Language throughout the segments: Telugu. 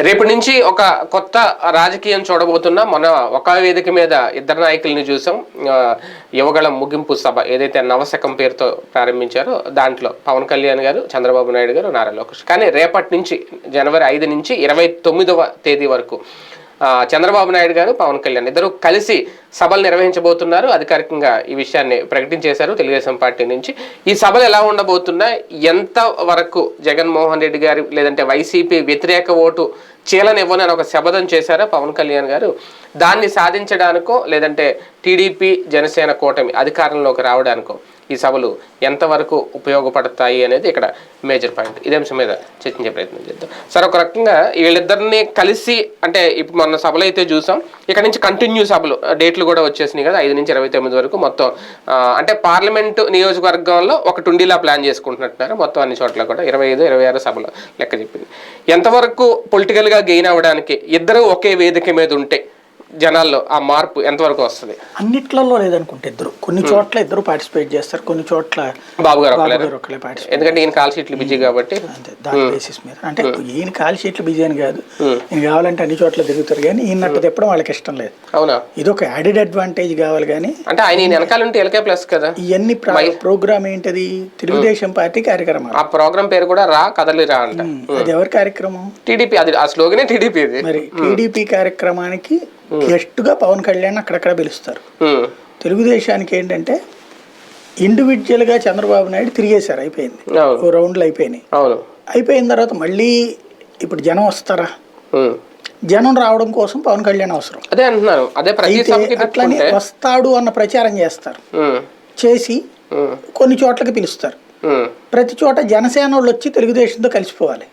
రేపు నుంచి ఒక కొత్త రాజకీయం చూడబోతున్నా మన ఒక వేదిక మీద ఇద్దరు నాయకుల్ని చూసాం. ఆ, యువగళం ముగింపు సభ ఏదైతే నవశకం పేరుతో ప్రారంభించారో దాంట్లో పవన్ కళ్యాణ్ గారు చంద్రబాబు నాయుడు గారు నారా లోకేష్. కానీ రేపటి నుంచి జనవరి ఐదు నుంచి ఇరవై తొమ్మిదవ తేదీ వరకు చంద్రబాబు నాయుడు గారు పవన్ కళ్యాణ్ ఇద్దరు కలిసి సభలు నిర్వహించబోతున్నారు. అధికారికంగా ఈ విషయాన్ని ప్రకటించేశారు తెలుగుదేశం పార్టీ నుంచి. ఈ సభలు ఎలా ఉండబోతున్నాయి ఎంత వరకు జగన్మోహన్ రెడ్డి గారు లేదంటే వైసీపీ వ్యతిరేక ఓటు చీలనివ్వని అని ఒక శపథం చేశారు పవన్ కళ్యాణ్ గారు? దాన్ని సాధించడానికో లేదంటే టీడీపీ జనసేన కూటమి అధికారంలోకి రావడానికో ఈ సభలు ఎంతవరకు ఉపయోగపడతాయి అనేది ఇక్కడ మేజర్ పాయింట్. ఇదే అంశం మీద చర్చించే ప్రయత్నం చేద్దాం. సార్ ఒక రకంగా వీళ్ళిద్దరిని కలిసి అంటే ఇప్పుడు మొన్న సభలు అయితే చూసాం ఇక్కడ నుంచి కంటిన్యూ సభలు డేట్లు కూడా వచ్చేసినాయి కదా ఐదు నుంచి ఇరవై తొమ్మిది వరకు మొత్తం అంటే పార్లమెంటు నియోజకవర్గంలో ఒక టుండీలా ప్లాన్ చేసుకుంటున్నట్టున్నారు మొత్తం అన్ని చోట్ల కూడా ఇరవై ఐదు ఇరవై ఆరు సభలు లెక్క చెప్పింది. ఎంతవరకు పొలిటికల్గా గెయిన్ అవ్వడానికి ఇద్దరు ఒకే వేదిక మీద ఉంటే జనాల్లో ఆ మార్పు ఎంతవరకు వస్తుంది? అన్నిట్లలో లేదనుకుంటే ఇద్దరు. కొన్ని చోట్ల ఇద్దరు పార్టిసిపేట్ చేస్తారు కొన్ని చోట్ల బాబు గారు ఒకళ్ళే పార్టిసిపేట్ ఎందుకంటే ఈయన కాల్ షీట్లు బిజీ కాబట్టి. అంతే దాని బేసిస్ మీద. అంటే ఈయన కాల్ షీట్లు బిజీ అని కాదు. ఈయన కావాలంటే అన్ని చోట్ల తిరుగుతారు కానీ ఈయనట్టు తిప్పడం వాళ్ళకి ఇష్టం లేదు. అవునా? ఇది ఒక యాడెడ్ అడ్వాంటేజ్ కావాలి కానీ అంటే ఆయన ఈయన వెనకాల ఉంటే ఎల్కే ప్లస్ కదా? ఇవన్నీ ప్రోగ్రామ్ ఏంటది? తెలుగుదేశం పార్టీ కార్యక్రమాలు. ఆ ప్రోగ్రామ్ పేరు కూడా రా కదలి రా అంట. అది ఎవరి కార్యక్రమం? టీడీపీ అది ఆ స్లోగనే టీడీపీ మరి టీడీపీ కార్యక్రమానికి గెస్ట్గా పవన్ కళ్యాణ్ అక్కడక్కడ పిలుస్తారు. తెలుగుదేశానికి ఏంటంటే ఇండివిజువల్గా చంద్రబాబు నాయుడు తిరిగేశారు అయిపోయింది. ఓ రౌండ్లు అయిపోయినాయి. అయిపోయిన తర్వాత మళ్ళీ ఇప్పుడు జనం వస్తారా. జనం రావడం కోసం పవన్ కళ్యాణ్ అవసరం. అదే అంటున్నాను అదే అట్లనే వస్తాడు అన్న ప్రచారం చేస్తారు. చేసి కొన్ని చోట్లకి పిలుస్తారు. ప్రతి చోట జనసేన వాళ్ళు వచ్చి తెలుగుదేశంతో కలిసిపోవాలి.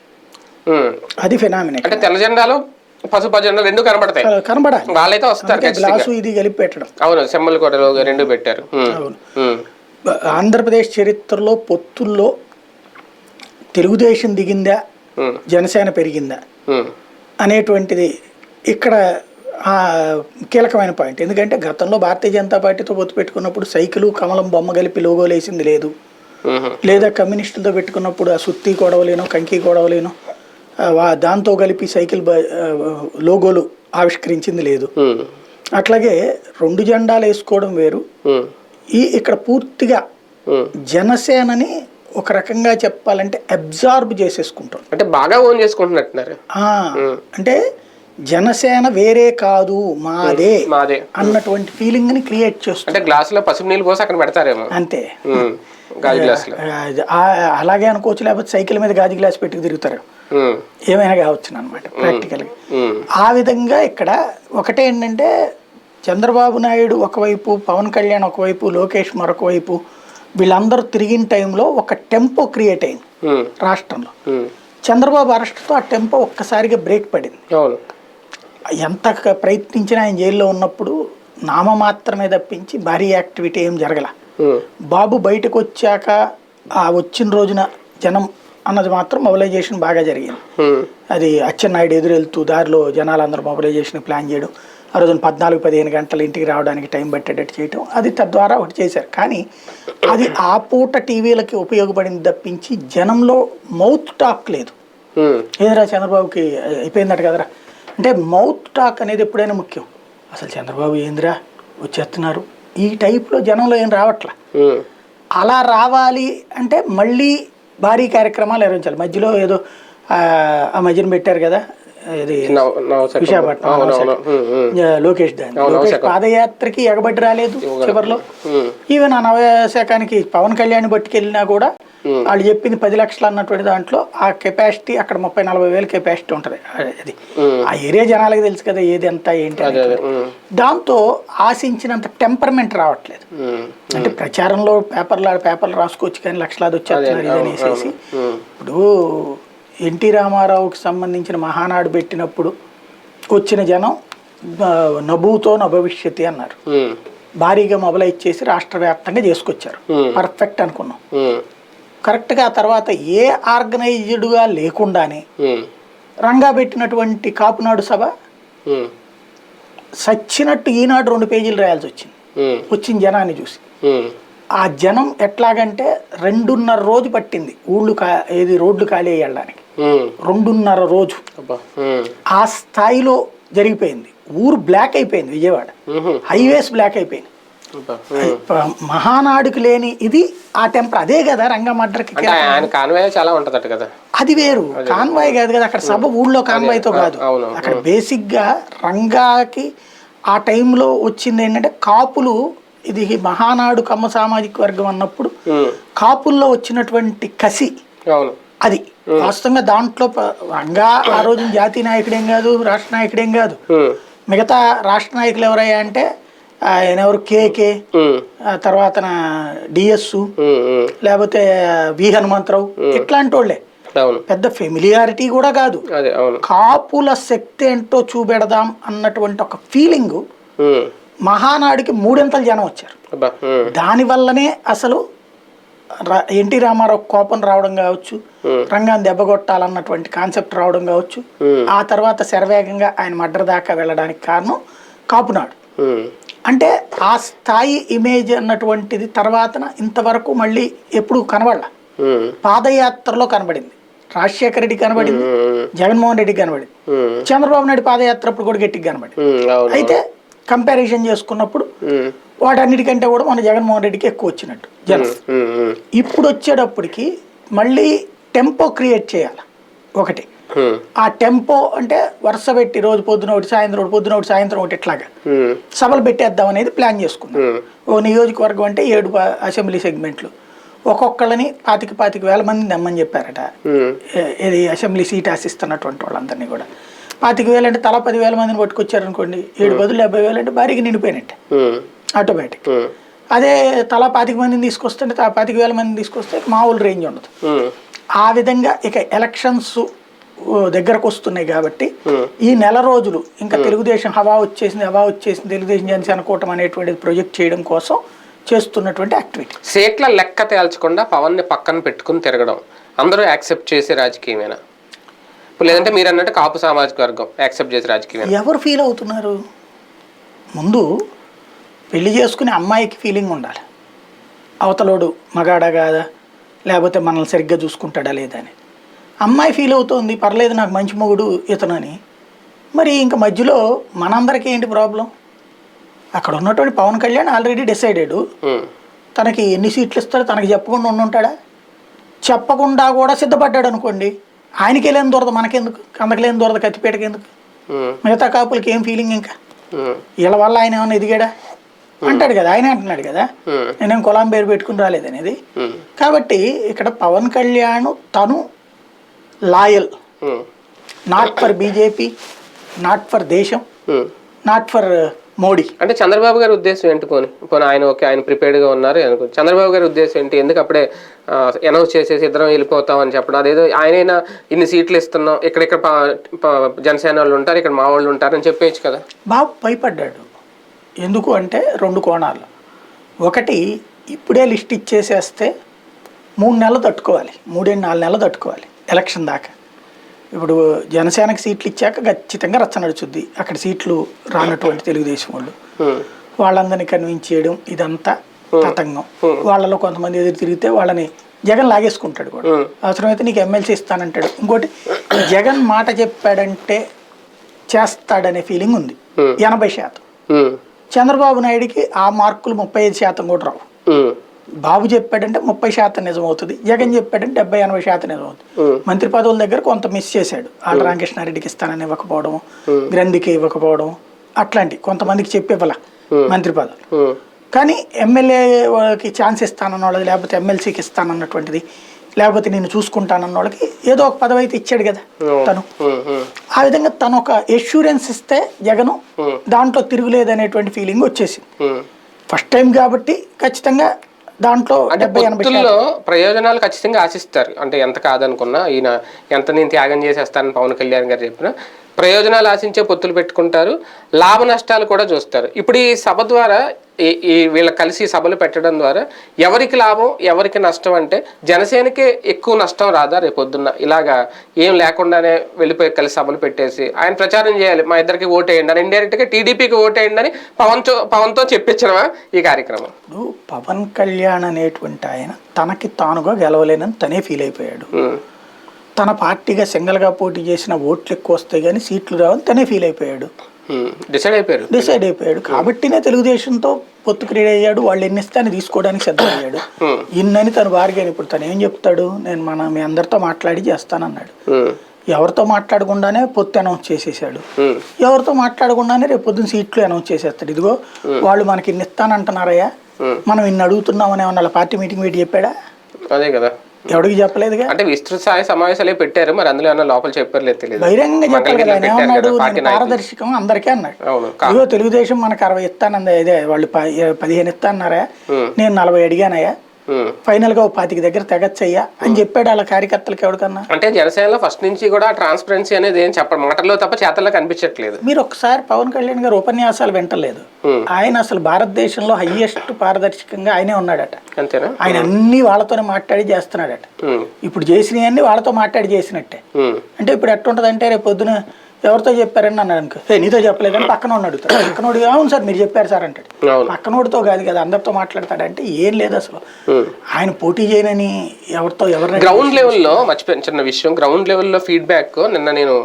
అది ఫినామిన అంటే తెల్ల జెండాలు పసుపు రెండు కనబడతాయి. కనబడాలి. వాళ్ళైతే వస్తారు గ్లాసు ఇది కలిపి పెట్టడం. అవును సెమ్మల కోటలో రెండు పెట్టారు. ఆంధ్రప్రదేశ్ చరిత్రలో పొత్తుల్లో తెలుగుదేశం దిగిందా జనసేన పెరిగిందా అనేటువంటిది ఇక్కడ ఆ, కీలకమైన పాయింట్. ఎందుకంటే గతంలో భారతీయ జనతా పార్టీతో పొత్తు పెట్టుకున్నప్పుడు సైకిలు కమలం బొమ్మ కలిపి లోగోలు వేసింది లేదు. లేదా కమ్యూనిస్టులతో పెట్టుకున్నప్పుడు ఆ సుత్తి గొడవలేను కంకి గొడవలేను దాంతో కలిపి సైకిల్ లోగోలు ఆవిష్కరించింది లేదు. అట్లాగే రెండు జెండాలు వేసుకోవడం వేరు. ఈ ఇక్కడ పూర్తిగా. జనసేనని ఒక రకంగా చెప్పాలంటే అబ్జార్బ్ చేసేసుకుంటాం. అంటే బాగా ఓన్ చేసుకుంటున్నట్టున్నారు. అంటే జనసేన వేరే కాదు మాదే మాదే. అన్నటువంటి ఫీలింగ్ని క్రియేట్ చేస్తుంది. అంటే గ్లాసులో పసుపు నీళ్ళు పోసి అక్కడ పెడతారేమో. అంతే. గాజు గ్లాసులో. ఆ, అలాగే అనుకోవచ్చు లేకపోతే సైకిల్ మీద గాజు గ్లాస్ పెట్టుకు తిరుగుతారు. ఏమైనా కావచ్చు అనమాట ప్రాక్టికల్గా ఆ విధంగా ఇక్కడ ఒకటే ఏంటంటే చంద్రబాబు నాయుడు ఒకవైపు పవన్ కళ్యాణ్ ఒకవైపు లోకేష్ మరొక వైపు వీళ్ళందరూ తిరిగిన టైంలో ఒక టెంపో క్రియేట్ అయింది రాష్ట్రంలో. చంద్రబాబు అరెస్ట్తో ఆ టెంపో ఒక్కసారిగా బ్రేక్ పడింది. ఎంత ప్రయత్నించినా ఆయన జైల్లో ఉన్నప్పుడు నామ మాత్రమే తప్పించి భారీ యాక్టివిటీ ఏం జరగల. బాబు బయటకు వచ్చాక ఆ వచ్చిన రోజున జనం అన్నది మాత్రం మొబిలైజేషన్ బాగా జరిగింది. అది అచ్చెన్నాయుడు ఎదురెళ్తూ దారిలో జనాలందరూ మొబిలైజేషన్ ప్లాన్ చేయడం ఆ రోజున పద్నాలుగు పదిహేను గంటలు ఇంటికి రావడానికి టైం పట్టేటట్టు చేయడం అది తద్వారా ఒకటి చేశారు. కానీ అది ఆ పూట టీవీలకి ఉపయోగపడింది తప్పించి జనంలో మౌత్ టాక్ లేదు. ఏదిరా చంద్రబాబుకి అయిపోయిందట కదరా? అంటే మౌత్ టాక్ అనేది ఎప్పుడైనా ముఖ్యం. అసలు చంద్రబాబు ఏందిరా వచ్చేస్తున్నారు? ఈ టైప్లో జనంలో ఏం రావట్లా? అలా రావాలి అంటే మళ్ళీ భారీ కార్యక్రమాలు నిర్వహించాలి. మధ్యలో ఏదో ఆ, మధ్యన పెట్టారు కదా ఇది. విశాఖపట్నం లోకేష్ దాని. లోకేష్. పాదయాత్రకి ఎగబడి రాలేదు చివరిలో. ఈవెన్ ఆ నవశాఖానికి పవన్ కళ్యాణ్ పట్టుకెళ్ళినా కూడా వాళ్ళు చెప్పింది పది లక్షలు అన్నటువంటి దాంట్లో ఆ కెపాసిటీ అక్కడ ముప్పై నలభై వేలు కెపాసిటీ ఉంటుంది. అది ఉమ్. ఆ ఏరియా జనాలకి తెలుసు కదా ఏది ఎంత ఏంటి ఉమ్, దాంతో ఆశించినంత టెంపర్మెంట్ రావట్లేదు. అంటే ప్రచారంలో పేపర్లు పేపర్లు రాసుకోవచ్చు కానీ లక్షలాది వచ్చేస్తున్నారు ఇది అనేసి ఇప్పుడు ఎన్టీ రామారావుకి సంబంధించిన మహానాడు పెట్టినప్పుడు వచ్చిన జనం నభూతో నభవిష్యతి అన్నారు. భారీగా మొబలైజ్ చేసి రాష్ట్ర వ్యాప్తంగా చేసుకొచ్చారు. Hmm. పర్ఫెక్ట్ అనుకున్నాం. కరెక్ట్గా తర్వాత ఏ ఆర్గనైజ్డ్గా లేకుండానే రంగా పెట్టినటువంటి కాపునాడు సభ సచ్చినట్టు ఈనాడు రెండు పేజీలు రాయాల్సి వచ్చింది. వచ్చిన జనాన్ని చూసి. ఆ జనం ఎట్లాగంటే రెండున్నర రోజు పట్టింది ఊళ్ళు కా ఏది రోడ్లు ఖాళీ అయ్యడానికి. రెండున్నర రోజు. ఆ స్థాయిలో జరిగిపోయింది. ఊరు బ్లాక్ అయిపోయింది విజయవాడ. హైవేస్ బ్లాక్ అయిపోయింది మహానాడుకు లేని ఇది ఆ టెంపర్ అదే కదా రంగ మడ్రకి అంటే ఆయన కాన్వాయ్ చాలా ఉంటదట కదా. అది వేరు. కాన్వాయ్ కాదు కదా అక్కడ సభ ఊళ్ళో కాన్వాయ్తో కాదు. అక్కడ బేసిక్గా రంగాకి ఆ టైంలో వచ్చింది ఏంటంటే కాపులు ఇది మహానాడు కమ్మ సామాజిక వర్గం అన్నప్పుడు కాపుల్లో వచ్చినటువంటి కసి అది. వాస్తవంగా దాంట్లో రంగా ఆ రోజు జాతీయ నాయకుడేం కాదు రాష్ట్ర నాయకుడేం కాదు. మిగతా రాష్ట్ర నాయకులు ఎవరయ్యా అంటే ఆయన ఎవరు? కేకే తర్వాత డిఎస్. లేకపోతే వి హనుమంతరావు. ఇట్లాంటి వాళ్ళే. పెద్ద ఫెమిలియారిటీ కూడా కాదు. కాపుల శక్తి ఏంటో చూపెడదాం అన్నటువంటి ఒక ఫీలింగ్ మహానాడికి మూడింతలు జనం వచ్చారు. దానివల్లనే అసలు ఎన్టీ రామారావు కోపం రావడం కావచ్చు. రంగాన్ని దెబ్బ కొట్టాలన్నటువంటి కాన్సెప్ట్ రావడం కావచ్చు. ఆ తర్వాత శరవేగంగా ఆయన మడ్ర దాకా వెళ్ళడానికి కారణం కాపునాడు. అంటే ఆ స్థాయి ఇమేజ్ అన్నటువంటిది తర్వాతన ఇంతవరకు మళ్ళీ ఎప్పుడు కనబడాల. పాదయాత్రలో కనబడింది. రాజశేఖర రెడ్డి కనబడింది. జగన్మోహన్ రెడ్డి కనబడింది. చంద్రబాబు నాయుడు పాదయాత్ర అప్పుడు కూడా గట్టిగా కనబడింది. అయితే కంపారిజన్ చేసుకున్నప్పుడు వాటన్నిటికంటే కూడా మన జగన్మోహన్ రెడ్డికి ఎక్కువ వచ్చినట్టు జనం. ఇప్పుడు వచ్చేటప్పటికి మళ్ళీ టెంపో క్రియేట్ చేయాలి. ఒకటి. ఆ టెంపో అంటే వరుస పెట్టి రోజు పొద్దున ఒకటి సాయంత్రం ఒకటి పొద్దున ఒకటి సాయంత్రం ఒకటి ఇట్లాగా. సభలు పెట్టేద్దాం అనేది ప్లాన్ చేసుకున్నాం. ఓ నియోజకవర్గం అంటే ఏడు అసెంబ్లీ సెగ్మెంట్లు. ఒక్కొక్కళ్ళని పాతిక పాతిక వేల మందిని తెమ్మని చెప్పారట. ఇది అసెంబ్లీ సీట్ ఆశిస్తున్నటువంటి వాళ్ళందరినీ కూడా. పాతిక వేలు అంటే తలా పది వేల మందిని పట్టుకొచ్చారనుకోండి ఏడు బదులు డెబ్బై వేలు అంటే భారీగా నిండిపోయినట్టే. ఆటోమేటిక్. అదే తలా పాతిక మందిని తీసుకొస్తుంటే పాతిక వేల మందిని తీసుకొస్తే మామూలు రేంజ్ ఉండదు. ఆ విధంగా ఇక ఎలక్షన్స్ దగ్గరకు వస్తున్నాయి కాబట్టి. ఈ నెల రోజులు ఇంకా తెలుగుదేశం హవా వచ్చేసింది హవా వచ్చేసింది తెలుగుదేశం జనసేన కూటమి అనేటువంటిది ప్రొజెక్ట్ చేయడం కోసం చేస్తున్నటువంటి యాక్టివిటీ సీట్ల లెక్క తేల్చకుండా పవన్ని పక్కన పెట్టుకుని తిరగడం. అందరూ యాక్సెప్ట్ చేసే రాజకీయమేనా? లేదంటే మీరు అన్నట్టు కాపు సామాజిక వర్గం యాక్సెప్ట్ చేసే రాజకీయమేనా? ఎవరు ఫీల్ అవుతున్నారు? ముందు పెళ్ళి చేసుకునే అమ్మాయికి ఫీలింగ్ ఉండాలి. అవతలోడు మగాడా కాదా? లేకపోతే మనల్ని సరిగ్గా చూసుకుంటాడా లేదా అని. అమ్మాయి ఫీల్ అవుతోంది పర్లేదు నాకు మంచి మొగుడు ఇతనని. మరి ఇంకా మధ్యలో మనందరికీ ఏంటి ప్రాబ్లం అక్కడ ఉన్నటువంటి పవన్ కళ్యాణ్ ఆల్రెడీ డిసైడెడ్ తనకి ఎన్ని సీట్లు ఇస్తారో తనకి చెప్పకుండా ఉండుంటాడా చెప్పకుండా కూడా సిద్ధపడ్డాడు అనుకోండి. ఆయనకి లేని దొరద మనకెందుకు? కందకి లేని దొరద కత్తిపేటకి ఎందుకు? మిగతా కాపులకి ఏం ఫీలింగ్ ఇంకా? వీళ్ళ వల్ల ఆయన ఏమైనా ఎదిగాడా? అంటాడు కదా ఆయన అంటున్నాడు కదా. నేనేం కులాం పేరు పెట్టుకుని రాలేదనేది కాబట్టి ఇక్కడ పవన్ కళ్యాణ్ తను loyal. Not for BJP not for Desam. Not for Modi. అంటే చంద్రబాబు గారి ఉద్దేశం ఏంటి పోనీ? పోనీ ఆయన ఓకే ఆయన ప్రిపేర్డ్గా ఉన్నారు. అనుకో చంద్రబాబు గారి ఉద్దేశం ఏంటి? ఎందుకు అప్పుడే అనౌన్స్ చేసేసి ఇద్దరం వెళ్ళిపోతాం అని చెప్పడం? అదేదో ఆయనైనా ఇన్ని సీట్లు ఇస్తున్నాం ఇక్కడిక్కడ జనసేన వాళ్ళు ఉంటారు ఇక్కడ మా వాళ్ళు ఉంటారు అని చెప్పేయచ్చు కదా. బాబు భయపడ్డాడు. ఎందుకు అంటే రెండు కోణాలు. ఒకటి ఇప్పుడే లిస్ట్ ఇచ్చేసేస్తే మూడు నెలలు తట్టుకోవాలి. మూడేళ్ళు నాలుగు నెలలు తట్టుకోవాలి. ఎలక్షన్ దాకా. ఇప్పుడు జనసేనకి సీట్లు ఇచ్చాక ఖచ్చితంగా రచ్చ నడుచుద్ది. అక్కడ సీట్లు రానటువంటి తెలుగుదేశం వాళ్ళు. వాళ్ళందరినీ కన్విన్స్ చేయడం ఇదంతా తతంగం. వాళ్ళలో కొంతమంది ఎదురు తిరిగితే వాళ్ళని జగన్ లాగేసుకుంటాడు కూడా. అవసరమైతే నీకు ఎమ్మెల్సీ ఇస్తానంటాడు. ఇంకోటి జగన్ మాట చెప్పాడంటే చేస్తాడనే ఫీలింగ్ ఉంది. ఎనభై శాతం. చంద్రబాబు నాయుడికి ఆ మార్కులు ముప్పై ఐదు శాతం కూడా రావు. బాబు చెప్పాడంటే ముప్పై శాతం నిజమవుతుంది జగన్ చెప్పాడంటే డెబ్బై ఎనభై శాతం నిజమవుతుంది. ఉమ్, మంత్రి పదవుల దగ్గర కొంత మిస్ చేశాడు. ఆళ్ళ రామకృష్ణారెడ్డికి ఇస్తానని ఇవ్వకపోవడం గ్రంథికి ఇవ్వకపోవడం అట్లాంటి కొంతమందికి చెప్పేవల మంత్రి పదవులు. కానీ ఎమ్మెల్యేకి ఛాన్స్ ఇస్తానన్న వాళ్ళది లేకపోతే ఎమ్మెల్సీకి ఇస్తానన్నటువంటిది లేకపోతే నేను చూసుకుంటానన్న వాళ్ళకి ఏదో ఒక పదవి అయితే ఇచ్చాడు కదా తను. ఆ విధంగా తను ఒక ఎష్యూరెన్స్ ఇస్తే జగను దాంట్లో తిరుగులేదు అనేటువంటి ఫీలింగ్ వచ్చేసింది. ఫస్ట్ టైం కాబట్టి ఖచ్చితంగా దాంట్లో డెబ్బై ఎనభై పొత్తుల్లో ప్రయోజనాలు ఖచ్చితంగా ఆశిస్తారు. అంటే ఎంత కాదనుకున్నా ఈయన ఎంత నేను త్యాగం చేసేస్తానని పవన్ కళ్యాణ్ గారు చెప్పిన ప్రయోజనాలు ఆశించే పొత్తులు పెట్టుకుంటారు. లాభ నష్టాలు కూడా చూస్తారు. ఇప్పుడు ఈ సభ ద్వారా ఈ ఈ వీళ్ళ కలిసి సభలు పెట్టడం ద్వారా ఎవరికి లాభం ఎవరికి నష్టం అంటే జనసేనకే ఎక్కువ నష్టం రాదా రేపొద్దున్న ఇలాగా ఏం లేకుండానే వెళ్ళిపోయి కలిసి సభలు పెట్టేసి ఆయన ప్రచారం చేయాలి. మా ఇద్దరికి ఓటేయండి అని ఇండైరెక్ట్గా టీడీపీకి ఓటేయండి అని పవన్తో పవన్తో చెప్పించడమా ఈ కార్యక్రమం? ఇప్పుడు పవన్ కళ్యాణ్ అనేటువంటి ఆయన తనకి తానుగా గెలవలేనని తనే ఫీల్ అయిపోయాడు. తన పార్టీగా సింగల్గా పోటీ చేసిన ఓట్లు ఎక్కువ వస్తాయి కానీ సీట్లు రావని తనే ఫీల్ అయిపోయాడు. డిసైడ్ అయిపోయారు. డిసైడ్ అయిపోయాడు. కాబట్టినే తెలుగుదేశంతో పొత్తు క్రియేట్ అయ్యాడు. వాళ్ళు ఎన్ని ఇస్తే అని తీసుకోవడానికి సిద్ధమయ్యాడు Hmm. ఇన్నని తను బార్గెన్ ఇప్పుడు తను ఏం చెప్తాడు? నేను మన మీ అందరితో మాట్లాడి చేస్తానన్నాడు. ఉమ్, ఎవరితో మాట్లాడకుండానే పొత్తు అనౌన్స్ చేసేసాడు. ఉమ్, ఎవరితో మాట్లాడకుండానే రేపు పొద్దున్న సీట్లు అనౌన్స్ చేసేస్తాడు. ఇదిగో వాళ్ళు మనకి ఇన్ని ఇస్తానంటున్నారయ్యా. Hmm. మనం ఇన్ని అడుగుతున్నామని ఏమన్నా పార్టీ మీటింగ్ పెట్టి చెప్పాడా? అదే కదా. ఎవడికి చెప్పలేదుగా? అంటే విస్తృత స్థాయి సమావేశాలే పెట్టారు? మరి అందులో ఏమన్నా లోపల చెప్పారు లేదు తెలియదు. బహిరంగంగా కదా ఆయన ఏమన్నాడు? పారదర్శకం అందరికీ అన్నాడు. ఇదిగో తెలుగుదేశం మనకు అరవై ఇస్తానంది. ఇదే వాళ్ళు పదిహేను ఇస్తాన్నారా ఉమ్, నేను నలభై అడిగానయ్యా. ఫైనల్గా పాతికి దగ్గర తెగచ్చయ్యా అని చెప్పాడు వాళ్ళ కార్యకర్తలకు ఎవరికన్నా. అంటే జనసేనలో ఫస్ట్ నుంచి కూడా ట్రాన్స్పరెన్సీ అనేది ఏం చెప్పడం. మాటల్లో తప్ప చేతల్లో కనిపించట్లేదు. మీరు ఒకసారి పవన్ కళ్యాణ్ గారు ఉపన్యాసాలు వింటలేదు. ఉమ్, ఆయన అసలు భారతదేశంలో హయ్యెస్ట్ పారదర్శకంగా ఆయనే ఉన్నాడట. అంతేనా? ఆయన అన్ని వాళ్ళతోనే మాట్లాడి చేస్తున్నాడట. ఇప్పుడు చేసినవన్నీ వాళ్ళతో మాట్లాడి చేసినట్టే. అంటే ఇప్పుడు ఎట్టుంటది అంటే రేపు పొద్దున ఎవరితో చెప్పారని అన్నాడు అనుకో. ఏ నీతో చెప్పలేదని పక్కన వాడిని అడుగుతాడు. పక్కనోడు అవును సార్ మీరు చెప్పారు సార్ అంటాడు. పక్కనోడితో కాదు కదా అందరితో మాట్లాడతాడంటే ఏం లేదు అసలు. ఆయన పోటీ చేయనని ఎవరితో ఎవరిని గ్రౌండ్ లెవెల్లో మర్చిపోయిన చిన్న విషయం. గ్రౌండ్ లెవెల్లో ఫీడ్బ్యాక్ నిన్న నేను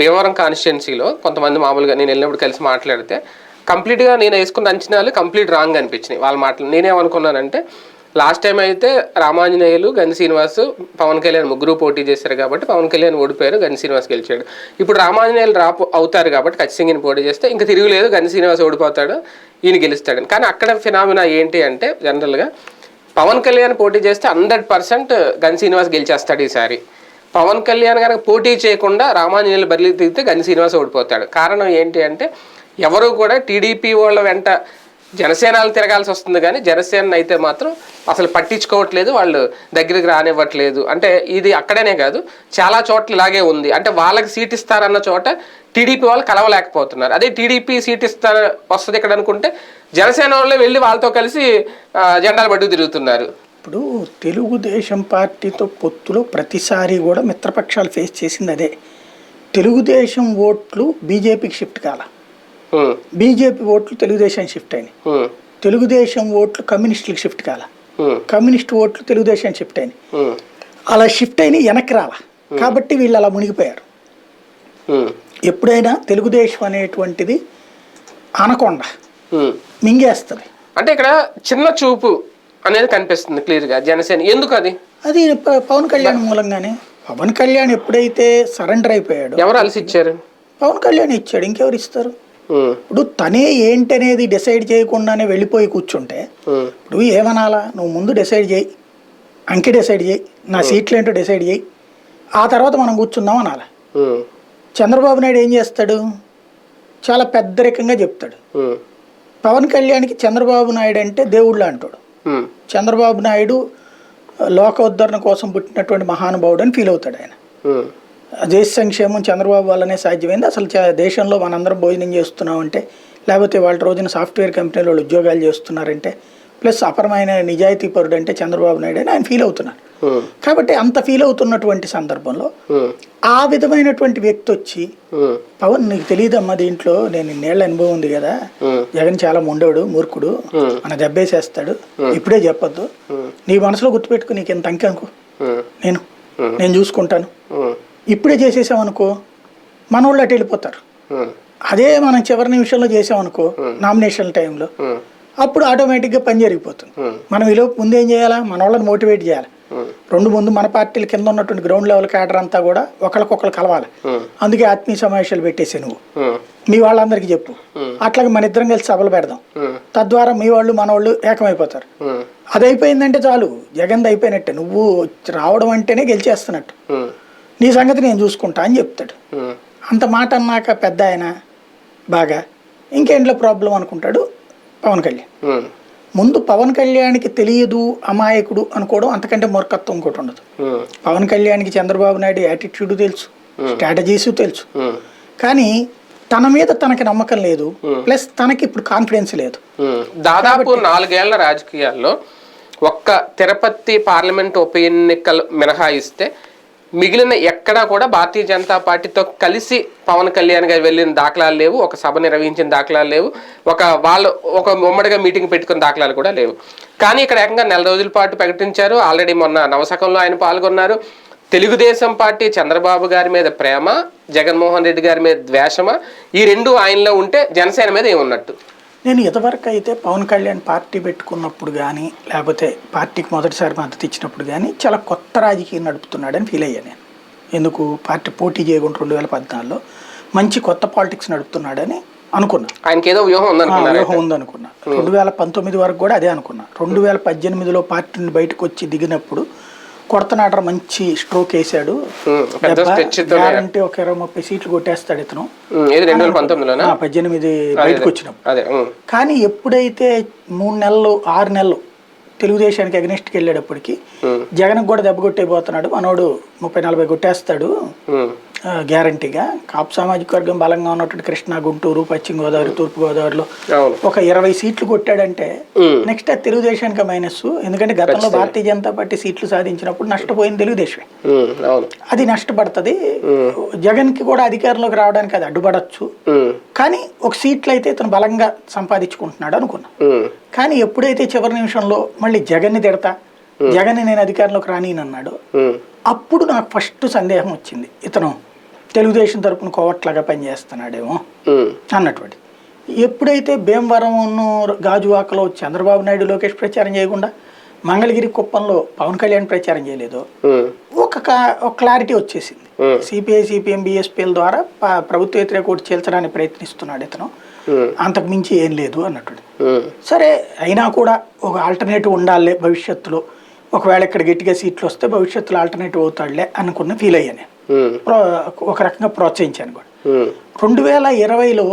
భీమవరం కాన్స్టిట్యున్సీలో కొంతమంది మామూలుగా నేను వెళ్ళినప్పుడు కలిసి మాట్లాడితే కంప్లీట్గా నేను వేసుకున్న అంచనాలు కంప్లీట్ రాంగ్ అనిపించినాయి. వాళ్ళ మాటలు నేనేమనుకున్నానంటే లాస్ట్ టైం అయితే రామాంజనేయులు గని శ్రీనివాస్ పవన్ కళ్యాణ్ ముగ్గురు పోటీ చేశారు కాబట్టి పవన్ కళ్యాణ్ ఓడిపోయారు గని శ్రీనివాస్ గెలిచాడు. ఇప్పుడు రామాంజనేయులు రాపు అవుతారు కాబట్టి ఖచ్చితంగా పోటీ చేస్తే ఇంకా తిరుగులేదు గని శ్రీనివాస్ ఓడిపోతాడు ఈయన గెలుస్తాడు. కానీ అక్కడ ఫినామినా ఏంటి అంటే జనరల్గా పవన్ కళ్యాణ్ పోటీ చేస్తే హండ్రెడ్ పర్సెంట్ గని శ్రీనివాస్ గెలిచేస్తాడు ఈసారి. పవన్ కళ్యాణ్ కనుక పోటీ చేయకుండా రామాంజనేయులు బరిలో దిగితే గని శ్రీనివాస్ ఓడిపోతాడు. కారణం ఏంటి అంటే ఎవరు కూడా టీడీపీ వాళ్ళ వెంట జనసేనలు తిరగాల్సి వస్తుంది కానీ జనసేన అయితే మాత్రం అసలు పట్టించుకోవట్లేదు వాళ్ళు దగ్గరికి రానివ్వట్లేదు. అంటే ఇది అక్కడనే కాదు చాలా చోట్ల ఇలాగే ఉంది. అంటే వాళ్ళకి సీట్ ఇస్తారన్న చోట టీడీపీ వాళ్ళు కలవలేకపోతున్నారు. అదే టీడీపీ సీట్ ఇస్తా వస్తుంది ఇక్కడ అనుకుంటే జనసేన వాళ్ళే వెళ్ళి వాళ్ళతో కలిసి జెండాలు పట్టుకు తిరుగుతున్నారు. ఇప్పుడు తెలుగుదేశం పార్టీతో పొత్తులో ప్రతిసారి కూడా మిత్రపక్షాలు ఫేస్ చేసింది అదే. తెలుగుదేశం ఓట్లు బీజేపీకి షిఫ్ట్ కాల. బీజేపీ ఓట్లు తెలుగుదేశం షిఫ్ట్ అయినాయి. ఉమ్, తెలుగుదేశం ఓట్లు కమ్యూనిస్టులకు షిఫ్ట్ కాల. ఉమ్, కమ్యూనిస్ట్ ఓట్లు తెలుగుదేశం షిఫ్ట్ అయినాయి. అలా షిఫ్ట్ అయినాయి వెనక్కి రాల. కాబట్టి వీళ్ళు అలా మునిగిపోయారు. ఎప్పుడైనా తెలుగుదేశం అనేటువంటిది అనకొండ. మింగేస్తుంది. అంటే ఇక్కడ చిన్న చూపు అనేది కనిపిస్తుంది క్లియర్గా జనసేన. ఎందుకు అది? అది పవన్ కళ్యాణ్ మూలంగానే. పవన్ కళ్యాణ్ ఎప్పుడైతే సరెండర్ అయిపోయాడు ఎవరు అలసి ఇచ్చారు పవన్ కళ్యాణ్ ఇచ్చాడు. ఇంకెవరు ఇస్తారు? ఇప్పుడు తనే ఏంటనేది డిసైడ్ చేయకుండానే వెళ్ళిపోయి కూర్చుంటే ఇప్పుడు ఏమనాలా? నువ్వు ముందు డిసైడ్ చేయి. అంకె డిసైడ్ చేయి. నా సీట్లు ఏంటో డిసైడ్ చేయి. ఆ తర్వాత మనం కూర్చుందాం అనాల? చంద్రబాబు నాయుడు ఏం చేస్తాడు? చాలా పెద్దరికంగా చెప్తాడు. పవన్ కళ్యాణ్కి చంద్రబాబు నాయుడు అంటే దేవుళ్ళ అంటాడు. చంద్రబాబు నాయుడు లోకోద్ధరణ కోసం పుట్టినటువంటి మహానుభావుడు అని ఫీల్ అవుతాడు ఆయన. దేశ సంక్షేమం చంద్రబాబు వల్లనే సాధ్యమైంది. అసలు దేశంలో మనందరం భోజనం చేస్తున్నామంటే లేకపోతే వాళ్ళ రోజున సాఫ్ట్వేర్ కంపెనీలో వాళ్ళు ఉద్యోగాలు చేస్తున్నారంటే ప్లస్ అపరమైన నిజాయితీ పరుడు అంటే చంద్రబాబు నాయుడు అని ఆయన ఫీల్ అవుతున్నారు. కాబట్టి అంత ఫీల్ అవుతున్నటువంటి సందర్భంలో ఆ విధమైనటువంటి వ్యక్తి వచ్చి పవన్ నీకు తెలియదమ్మా దీంట్లో నేను ఇన్నేళ్ళ అనుభవం ఉంది కదా. జగన్ చాలా మొండోడు మూర్ఖుడు. మన దెబ్బేసేస్తాడు. ఇప్పుడే చెప్పొద్దు. నీ మనసులో గుర్తుపెట్టుకు నీకు ఎంత అంకె అనుకో. నేను. నేను చూసుకుంటాను. ఇప్పుడే చేసేసామనుకో మన వాళ్ళు అటు వెళ్ళిపోతారు. అదే మనం చివరి నిమిషంలో చేసామనుకో నామినేషన్ టైంలో అప్పుడు ఆటోమేటిక్గా పని జరిగిపోతుంది. మనం ఈలోపు ముందు ఏం చేయాలా? మన వాళ్ళని మోటివేట్ చేయాలి. రెండు ముందు మన పార్టీల కింద ఉన్నటువంటి గ్రౌండ్ లెవెల్ క్యాడర్ అంతా కూడా ఒకరికొకరు కలవాలి. అందుకే ఆత్మీయ సమావేశాలు పెట్టేసి నువ్వు. మీ వాళ్ళందరికీ చెప్పు. అట్లాగే మన ఇద్దరం కలిసి సభలు పెడదాం. తద్వారా మీ వాళ్ళు మన వాళ్ళు ఏకమైపోతారు. అది అయిపోయిందంటే చాలు. జగన్ అయిపోయినట్టే నువ్వు రావడం అంటేనే గెలిచేస్తున్నట్టు. నీ సంగతి నేను చూసుకుంటా అని చెప్తాడు. అంత మాట అన్నాక పెద్ద ఆయన బాగా ఇంకేంట్లో ప్రాబ్లం అనుకుంటాడు పవన్ కళ్యాణ్. ముందు పవన్ కళ్యాణ్కి తెలియదు అమాయకుడు అనుకోవడం అంతకంటే మూర్ఖత్వం ఇంకోటి ఉండదు. పవన్ కళ్యాణ్కి చంద్రబాబు నాయుడు యాటిట్యూడ్ తెలుసు స్ట్రాటజీస్ తెలుసు. కానీ తన మీద తనకి నమ్మకం లేదు ప్లస్ తనకి ఇప్పుడు కాన్ఫిడెన్స్ లేదు. దాదాపు నాలుగేళ్ళ రాజకీయాల్లో ఒక్క తిరుపతి పార్లమెంట్ ఉప ఎన్నికలు మినహాయిస్తే మిగిలిన ఎక్కడా కూడా భారతీయ జనతా పార్టీతో కలిసి పవన్ కళ్యాణ్ గారు వెళ్ళిన దాఖలాలు లేవు ఒక సభ నిర్వహించిన దాఖలాలు లేవు ఒక వాళ్ళు ఒక ఉమ్మడిగా మీటింగ్ పెట్టుకున్న దాఖలాలు కూడా లేవు. కానీ ఇక్కడ ఏకంగా నెల రోజుల పాటు ప్రకటించారు. ఆల్రెడీ మొన్న నవశకంలో ఆయన పాల్గొన్నారు. తెలుగుదేశం పార్టీ చంద్రబాబు గారి మీద ప్రేమ జగన్మోహన్ రెడ్డి గారి మీద ద్వేషమా? ఈ రెండు ఆయనలో ఉంటే జనసేన మీద ఏమున్నట్టు? నేను ఇంతవరకు అయితే పవన్ కళ్యాణ్ పార్టీ పెట్టుకున్నప్పుడు కానీ లేకపోతే పార్టీకి మొదటిసారి మద్దతు ఇచ్చినప్పుడు కానీ చాలా కొత్త రాజకీయం నడుపుతున్నాడని ఫీల్ అయ్యాను నేను. ఎందుకు? పార్టీ పోటీ చేయకుండా రెండు వేల పద్నాలుగులో మంచి కొత్త పాలిటిక్స్ నడుపుతున్నాడని అనుకున్నా. ఆయనకి ఏదో వ్యూహం వ్యూహం ఉందనుకున్నా. రెండు వేల పంతొమ్మిది వరకు కూడా అదే అనుకున్నా. రెండు వేల పద్దెనిమిదిలో పార్టీ నుండి బయటకు వచ్చి దిగినప్పుడు కొడతనాట మంచి స్ట్రోక్ వేసాడు. గ్యారంటీ ఒక ఇరవై ముప్పై సీట్లు కొట్టేస్తాడు ఇతను. పద్దెనిమిది బయటకు వచ్చినప్పుడు ఉమ్, కానీ ఎప్పుడైతే మూడు నెలలు ఆరు నెలలు తెలుగుదేశానికి అగ్నిస్ట్కి వెళ్ళేటప్పటికి ఉమ్, జగన్కి కూడా దెబ్బ కొట్టేపోతున్నాడు మనోడు ముప్పై నలభై కొట్టేస్తాడు. గ్యారంటీగా. కాపు సామాజిక వర్గం బలంగా ఉన్నటువంటి కృష్ణా గుంటూరు పశ్చిమ గోదావరి తూర్పు గోదావరిలో ఒక ఇరవై సీట్లు కొట్టాడంటే నెక్స్ట్ అది తెలుగుదేశానికి మైనస్. ఎందుకంటే గతంలో భారతీయ జనతా పార్టీ సీట్లు సాధించినప్పుడు నష్టపోయింది తెలుగుదేశమే. అది నష్టపడుతుంది. జగన్కి కూడా అధికారంలోకి రావడానికి అది అడ్డుపడచ్చు. కానీ ఒక సీట్లు అయితే ఇతను బలంగా సంపాదించుకుంటున్నాడు అనుకున్నా. కానీ ఎప్పుడైతే చివరి నిమిషంలో మళ్ళీ జగన్ని తిడతా జగన్ని నేను అధికారంలోకి రానియనన్నాడు ఉమ్, అప్పుడు నాకు ఫస్ట్ సందేహం వచ్చింది. ఇతను తెలుగుదేశం తరపున కోవట్లాగా పనిచేస్తున్నాడేమో అన్నటువంటి. ఎప్పుడైతే భీమవరం గాజువాకలో చంద్రబాబు నాయుడు లోకేష్ ప్రచారం చేయకుండా మంగళగిరి కుప్పంలో పవన్ కళ్యాణ్ ప్రచారం చేయలేదో ఒక క్లారిటీ వచ్చేసింది. సిపిఐ సిపిఎం బిఎస్పీల ద్వారా ప్రభుత్వ వ్యతిరేక ఓటు చేల్చడానికి ప్రయత్నిస్తున్నాడు ఇతను. అంతకు మించి ఏం లేదు అన్నట్టు సరే అయినా కూడా ఒక ఆల్టర్నేటివ్ ఉండాలి భవిష్యత్తులో. ఒకవేళ ఇక్కడ గట్టిగా సీట్లు వస్తే భవిష్యత్తులో ఆల్టర్నేటివ్ అవుతాడులే అనుకున్న ఫీల్ అయ్యాను నేను. ఒక రకంగా ప్రోత్సహించాను కూడా. రెండు వేల ఇరవైలో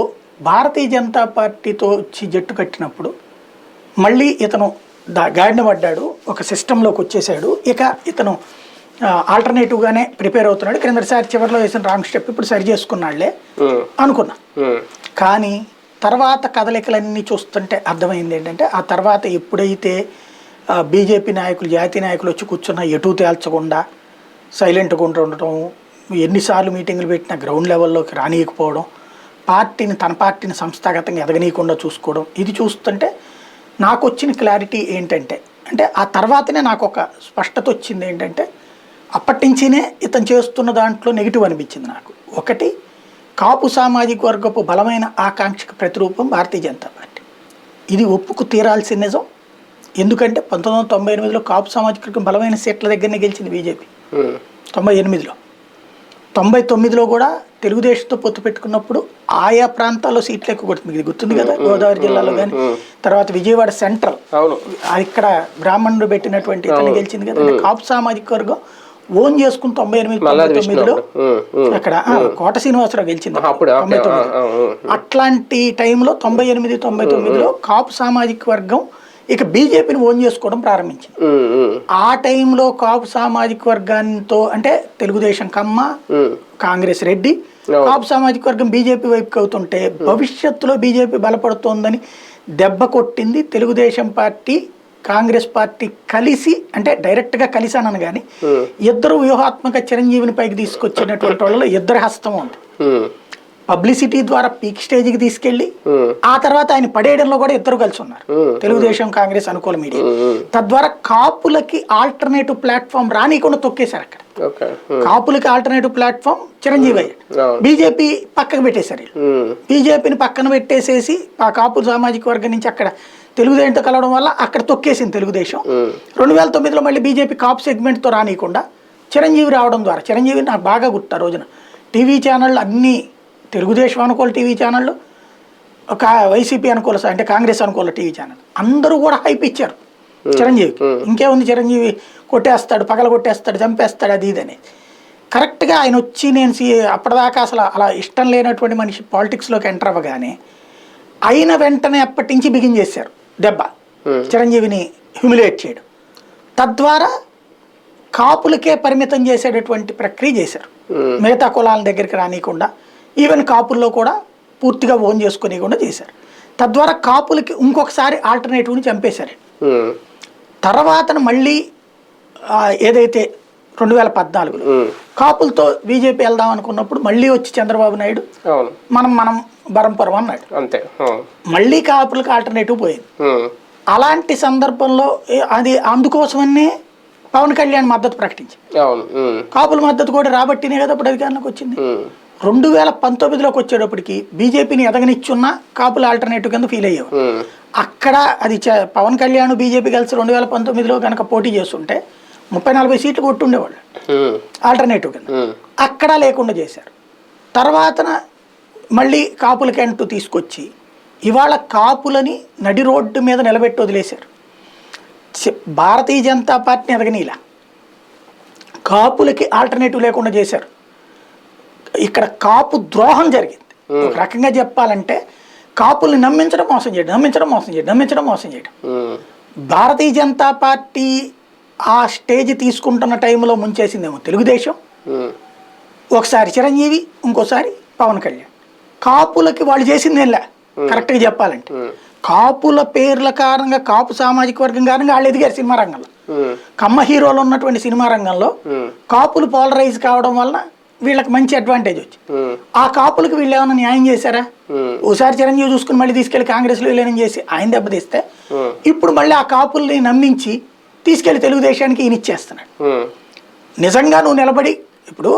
భారతీయ జనతా పార్టీతో వచ్చి జట్టు కట్టినప్పుడు మళ్ళీ ఇతను దా గాడిన పడ్డాడు ఒక సిస్టంలోకి వచ్చేసాడు. ఇక ఇతను ఆల్టర్నేటివ్గానే ప్రిపేర్ అవుతున్నాడు. క్రిందటిసారి చివరిలో వేసిన రాంగ్ స్టెప్ ఇప్పుడు సరి చేసుకున్నాడులే అనుకున్నా. కానీ తర్వాత కదలికలన్నీ చూస్తుంటే అర్థమైంది ఏంటంటే ఆ తర్వాత ఎప్పుడైతే బీజేపీ నాయకులు జాతీయ నాయకులు వచ్చి కూర్చున్న ఎటు తేల్చకుండా సైలెంట్గా ఉండటం ఎన్నిసార్లు మీటింగులు పెట్టినా గ్రౌండ్ లెవెల్లోకి రానియకపోవడం పార్టీని తన పార్టీని సంస్థాగతంగా ఎదగనీయకుండా చూసుకోవడం ఇది చూస్తుంటే నాకు వచ్చిన క్లారిటీ ఏంటంటే అంటే ఆ తర్వాతనే నాకు ఒక స్పష్టత వచ్చింది ఏంటంటే అప్పటి నుంచినే ఇతను చేస్తున్న దాంట్లో నెగిటివ్ అనిపించింది నాకు. ఒకటి కాపు సామాజిక వర్గపు బలమైన ఆకాంక్షకు ప్రతిరూపం భారతీయ జనతా పార్టీ. ఇది ఒప్పుకు తీరాల్సిన నిజం. ఎందుకంటే పంతొమ్మిది వందల తొంభై ఎనిమిదిలో కాపు సామాజిక వర్గం బలమైన సీట్ల దగ్గరనే గెలిచింది బీజేపీ. తొంభై ఎనిమిదిలో. తొంభై తొమ్మిదిలో కూడా తెలుగుదేశంతో పొత్తు పెట్టుకున్నప్పుడు ఆయా ప్రాంతాల్లో సీట్లు ఎక్కువ కొడుతుంది ఇది గుర్తుంది కదా? గోదావరి జిల్లాలో కానీ తర్వాత విజయవాడ సెంట్రల్. ఇక్కడ బ్రాహ్మణుడు పెట్టినటువంటి ఇతను గెలిచింది కదా? కాపు సామాజిక వర్గం ఓన్ చేసుకుని తొంభై ఎనిమిది తొంభై తొమ్మిదిలో అక్కడ కోట శ్రీనివాసరావు గెలిచింది. తొంభై తొమ్మిది అట్లాంటి టైంలో తొంభై ఎనిమిది తొంభై తొమ్మిదిలో కాపు సామాజిక వర్గం ఇక బీజేపీని ఓన్ చేసుకోవడం ప్రారంభించింది. ఆ టైంలో కాపు సామాజిక వర్గాంతో అంటే తెలుగుదేశం కమ్మ కాంగ్రెస్ రెడ్డి. కాపు సామాజిక వర్గం బీజేపీ వైపుకి అవుతుంటే భవిష్యత్తులో బీజేపీ బలపడుతోందని దెబ్బ కొట్టింది తెలుగుదేశం పార్టీ కాంగ్రెస్ పార్టీ కలిసి అంటే డైరెక్ట్గా కలిసి అనను కానీ ఇద్దరు వ్యూహాత్మక చిరంజీవిని పైకి తీసుకొచ్చినటువంటి వాళ్ళలో ఇద్దరి హస్తం ఉంది. పబ్లిసిటీ ద్వారా పీక్ స్టేజ్కి తీసుకెళ్ళి ఉమ్, ఆ తర్వాత ఆయన పడేయడంలో కూడా ఇద్దరు కలిసి ఉన్నారు. తెలుగుదేశం కాంగ్రెస్ అనుకూల మీడియా. తద్వారా కాపులకి ఆల్టర్నేటివ్ ప్లాట్ఫామ్ రానికుండా తొక్కేశారు అక్కడ. కాపులకి ఆల్టర్నేటివ్ ప్లాట్ఫామ్ చిరంజీవి అయ్యాడు. అవును. బీజేపీ పక్కకు పెట్టేశారు వీళ్ళు. బీజేపీని పక్కన పెట్టేసేసి ఆ కాపు సామాజిక వర్గం నుంచి అక్కడ తెలుగుదేశంతో కలవడం వల్ల అక్కడ తొక్కేసింది తెలుగుదేశం. రెండు వేల తొమ్మిదిలో మళ్ళీ బీజేపీ కాపు సెగ్మెంట్తో రానియకుండా చిరంజీవి రావడం ద్వారా చిరంజీవి నాకు బాగా గుర్తు ఆ రోజున. టీవీ ఛానళ్ళు అన్నీ తెలుగుదేశం అనుకూల టీవీ ఛానళ్ళు ఒక వైసీపీ అనుకూల అంటే కాంగ్రెస్ అనుకూల టీవీ ఛానల్. అందరూ కూడా హైప్ ఇచ్చారు. చిరంజీవికి. ఇంకేముంది చిరంజీవి? కొట్టేస్తాడు పగల కొట్టేస్తాడు చంపేస్తాడు అది ఇది అనేది కరెక్ట్గా ఆయన వచ్చి నేను సి అప్పటిదాకా అసలు అలా ఇష్టం లేనటువంటి మనిషి పాలిటిక్స్లోకి ఎంటర్ అవ్వగానే అయిన వెంటనే అప్పటి నుంచి బిగిన్ చేశారు. దెబ్బ. చిరంజీవిని హ్యూమిలేట్ చేయడం. తద్వారా కాపులకే పరిమితం చేసేటటువంటి ప్రక్రియ చేశారు. మిగతా కులాల దగ్గరికి రానియకుండా ఈవెన్ కాపుల్లో కూడా పూర్తిగా ఓన్ చేసుకునేకుండా చేశారు. తద్వారా కాపులకి ఇంకొకసారి ఆల్టర్నేటివ్ని చంపేశారు. తర్వాత మళ్ళీ ఏదైతే రెండు వేల పద్నాలుగులో కాపులతో బీజేపీ వెళ్దాం అనుకున్నప్పుడు మళ్ళీ వచ్చి చంద్రబాబు నాయుడు మనం మనం బరంపరం అన్నాడు. అంతే మళ్ళీ కాపులకు ఆల్టర్నేటివ్ పోయింది. అలాంటి సందర్భంలో అది అందుకోసమనే పవన్ కళ్యాణ్ మద్దతు ప్రకటించి అవును ఉమ్, కాపుల మద్దతు కూడా రాబట్టినే కదా ఇప్పుడు అధికారంలోకి వచ్చింది. రెండు వేల పంతొమ్మిదిలోకి వచ్చేటప్పటికి బీజేపీని ఎదగనిచ్చున్నా కాపులు ఆల్టర్నేటివ్ కింద ఫీల్ అయ్యేవారు. ఉమ్, అక్కడ అది పవన్ కళ్యాణ్ బీజేపీ కలిసి రెండు వేల పంతొమ్మిదిలో కనుక పోటీ చేస్తుంటే ముప్పై నలభై సీట్లు కొట్టుండేవాళ్ళు. ఆల్టర్నేటివ్ కింద. అక్కడ లేకుండా చేశారు. తర్వాతన మళ్ళీ కాపులకి అంటూ తీసుకొచ్చి ఇవాళ కాపులని నడి రోడ్డు మీద నిలబెట్టి వదిలేశారు. భారతీయ జనతా పార్టీని ఎదగనీలా. కాపులకి ఆల్టర్నేటివ్ లేకుండా చేశారు. ఇక్కడ కాపు ద్రోహం జరిగింది. ఒక రకంగా చెప్పాలంటే కాపుల్ని నమ్మించడం మోసం చేయడం నమ్మించడం మోసం చేయడం నమ్మించడం మోసం చేయడం. భారతీయ జనతా పార్టీ ఆ స్టేజ్ తీసుకుంటున్న టైంలో ముంచేసిందేమో తెలుగుదేశం. ఒకసారి చిరంజీవి ఇంకోసారి పవన్ కళ్యాణ్. కాపులకి వాళ్ళు చేసింది ఏంలే కరెక్ట్గా చెప్పాలంటే. కాపుల పేర్ల కారణంగా కాపు సామాజిక వర్గం కారణంగా వాళ్ళు ఎదిగారు సినిమా రంగంలో. కమ్మ హీరోలు ఉన్నటువంటి సినిమా రంగంలో కాపులు పోలరైజ్ కావడం వలన వీళ్ళకి మంచి అడ్వాంటేజ్ వచ్చింది ఉమ్, ఆ కాపులకు వీళ్ళు ఏమైనా న్యాయం చేశారా? ఓసారి చిరంజీవి చూసుకుని మళ్ళీ తీసుకెళ్ళి కాంగ్రెస్లో విలీనం చేసి ఆయన దెబ్బతీస్తే ఇప్పుడు మళ్ళీ ఆ కాపుల్ని నమ్మించి తీసుకెళ్ళి తెలుగుదేశానికి ఈయన ఇచ్చేస్తున్నాడు. నిజంగా నువ్వు నిలబడి ఇప్పుడు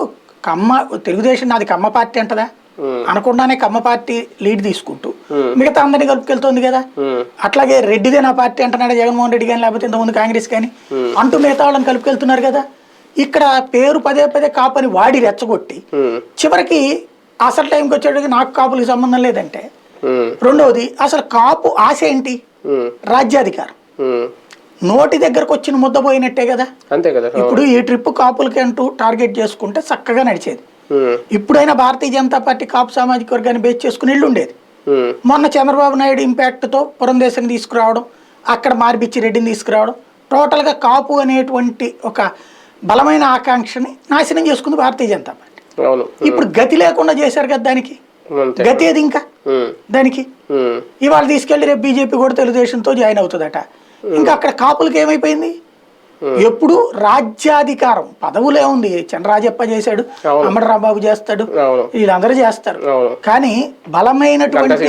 కమ్మ తెలుగుదేశం నాది కమ్మ పార్టీ అంటదా? అనకుండానే కమ్మ పార్టీ లీడ్ తీసుకుంటూ. మిగతా అందరినీ కలుపుకెళ్తోంది కదా? అట్లాగే రెడ్డిదే నా పార్టీ అంటున్నాడు జగన్మోహన్ రెడ్డి కానీ లేకపోతే ఇంతకుముందు కాంగ్రెస్ కానీ అంటూ మిగతా వాళ్ళని కలుపుకెళ్తున్నారు కదా? ఇక్కడ పేరు పదే పదే కాపని వాడి రెచ్చగొట్టి చివరికి అసలు టైంకి వచ్చేటికి నాకు కాపులకి సంబంధం లేదంటే. రెండవది అసలు కాపు ఆశ ఏంటి? రాజ్యాధికారం. నోటి దగ్గరకు వచ్చిన ముద్ద పోయినట్టే కదా. అంతే కదా. ఇప్పుడు ఈ ట్రిప్ కాపులకి అంటూ టార్గెట్ చేసుకుంటే చక్కగా నడిచేది. ఇప్పుడైనా భారతీయ జనతా పార్టీ కాపు సామాజిక వర్గాన్ని బేస్ చేసుకుని ఇల్లు ఉండేది మొన్న చంద్రబాబు నాయుడు ఇంపాక్ట్తో పురంధేశని తీసుకురావడం అక్కడ మార్పిచ్చి రెడ్డిని తీసుకురావడం టోటల్గా కాపు అనేటువంటి ఒక బలమైన ఆకాంక్షని నాశనం చేసుకుంది భారతీయ జనతా పార్టీ. ఇప్పుడు గతి లేకుండా చేశారు కదా దానికి? గతి ఏది ఇంకా? దానికి? ఇవాళ తీసుకెళ్ళి రేపు బీజేపీ కూడా తెలుగుదేశంతో జాయిన్ అవుతుందట. ఇంకా అక్కడ కాపులకి ఏమైపోయింది? ఎప్పుడు రాజ్యాధికారం. పదవులే ఉంది. చంద్రరాజప్ప చేశాడు అవును. అమ్మడ రాంబాబు చేస్తాడు వీళ్ళందరూ చేస్తారు. కానీ బలమైనటువంటి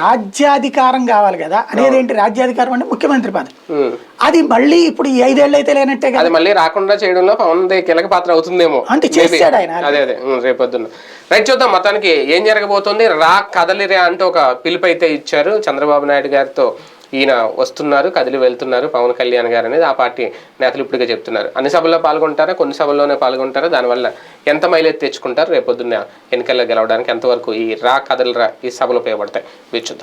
రాజ్యాధికారం కావాలి కదా. అనేది ఏంటి రాజ్యాధికారం అంటే ముఖ్యమంత్రి పదవి. అది మళ్ళీ ఇప్పుడు ఈ ఐదేళ్ళు అయితే లేనట్టే కదా. మళ్ళీ రాకుండా చేయడంలో పవన్ కీలక పాత్ర అవుతుందేమో. అంటే. చేశాడు ఆయన. అదే అదే. రేపొద్దున్న. రైట్ చూద్దాం మొత్తానికి ఏం జరగబోతుంది. రా కదలిరే అంటూ ఒక పిలుపు అయితే ఇచ్చారు చంద్రబాబు నాయుడు గారితో. ఈయన వస్తున్నారు కదిలి వెళ్తున్నారు పవన్ కళ్యాణ్ గారు అనేది ఆ పార్టీ నేతలు ఇప్పటికే చెప్తున్నారు. అన్ని సభల్లో పాల్గొంటారా? కొన్ని సభల్లోనే పాల్గొంటారా? దానివల్ల ఎంత మైలేజ్ తెచ్చుకుంటారు? రేపొద్దున్న ఎన్నికల్లో గెలవడానికి ఎంతవరకు ఈ రా కదలరా ఈ సభలు ఉపయోగపడతాయి? వేచి